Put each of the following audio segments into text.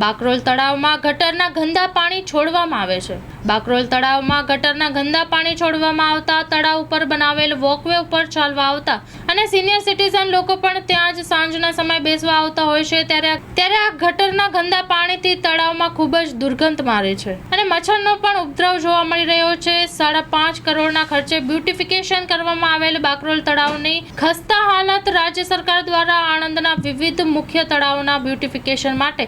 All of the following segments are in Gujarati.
બાકરોલ તળાવમાં ગટરના ગંદા પાણી છોડવામાં આવે છે. બાકરોલ તળાવમાં ગટરના ગંદા પાણી છોડવામાં આવતા, તળાવ ઉપર બનાવેલ વોકવે ઉપર ચાલવા આવતા અને સિનિયર સિટીઝન લોકો પણ ત્યાં જ સાંજના સમયે બેસવા આવતા હોય છે. ત્યારે ત્યારે આ ગટરના ગંદા પાણીથી તળાવમાં ખૂબ જ દુર્ગંધ મારે છે. અને મચ્છરનો પણ ઉપદ્રવ જોવા મળી રહ્યો છે. સાડા પાંચ કરોડના ખર્ચે બ્યુટિફિકેશન કરવામાં આવેલ બાકરોલ તળાવની ખસ્તા હાલત રાજ્ય સરકાર દ્વારા આણંદના વિવિધ મુખ્ય તળાવના બ્યુટિફિકેશન માટે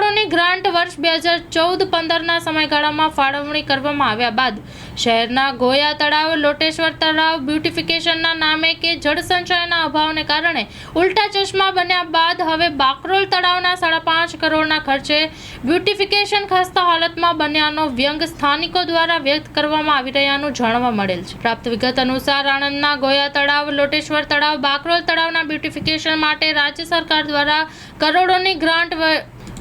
કરોડોની ગ્રાન્ટ વર્ષ બે હજાર ચૌદ પંદરના સમયગાળામાં ફાળવણી કરવામાં આવ્યા બાદ શહેરના ગોયા તળાવ, લોટેશ્વર તળાવ, બ્યુટિફિકેશનના નામે કે જળસંચયના અભાવને કારણે ઉલટા ચશ્મા બન્યા બાદ હવે બાકરોલ તળાવના સાડા પાંચ કરોડના ખર્ચે બ્યુટિફિકેશન ખસ્તા હાલતમાં બન્યાનો વ્યંગ સ્થાનિકો દ્વારા વ્યક્ત કરવામાં આવી રહ્યાનું જાણવા મળેલ છે. પ્રાપ્ત વિગત અનુસાર આણંદના ગોયા તળાવ, લોટેશ્વર તળાવ, બાકરોલ તળાવના બ્યુટિફિકેશન માટે રાજ્ય સરકાર દ્વારા કરોડોની ગ્રાન્ટ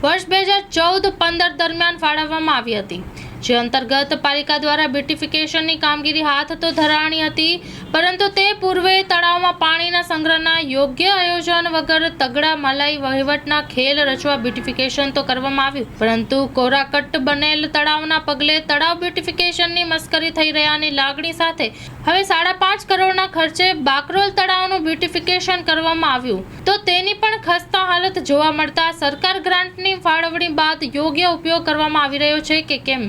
વર્ષ બે હજાર ચૌદ પંદર દરમિયાન ફાળવવામાં આવી હતી. જે અંતર્ગત પાલિકા દ્વારા બ્યુટિફિકેશનની કામગીરી હાથ તો ધરાણી હતી, પરંતુ તે પૂર્વે તળાવમાં પાણીના સંગ્રહના યોગ્ય આયોજન વગર તગડા, મલાઈ, વહીવટના ખેલ રચવા બ્યુટિફિકેશન તો કરવામાં આવ્યું. પરંતુ કોરાકટ બનેલ તળાવના પગલે તળાવ બ્યુટિફિકેશનની મસ્કરી થઈ રહ્યાની લાગણી સાથે હવે સાડા પાંચ કરોડના ખર્ચે બાકરોલ તળાવનું બ્યુટિફિકેશન કરવામાં આવ્યું. તો તેની પણ ખસ્તા હાલત જોવા મળતા સરકાર ગ્રાન્ટની ફાળવણી બાદ યોગ્ય ઉપયોગ કરવામાં આવી રહ્યો છે કે કેમ?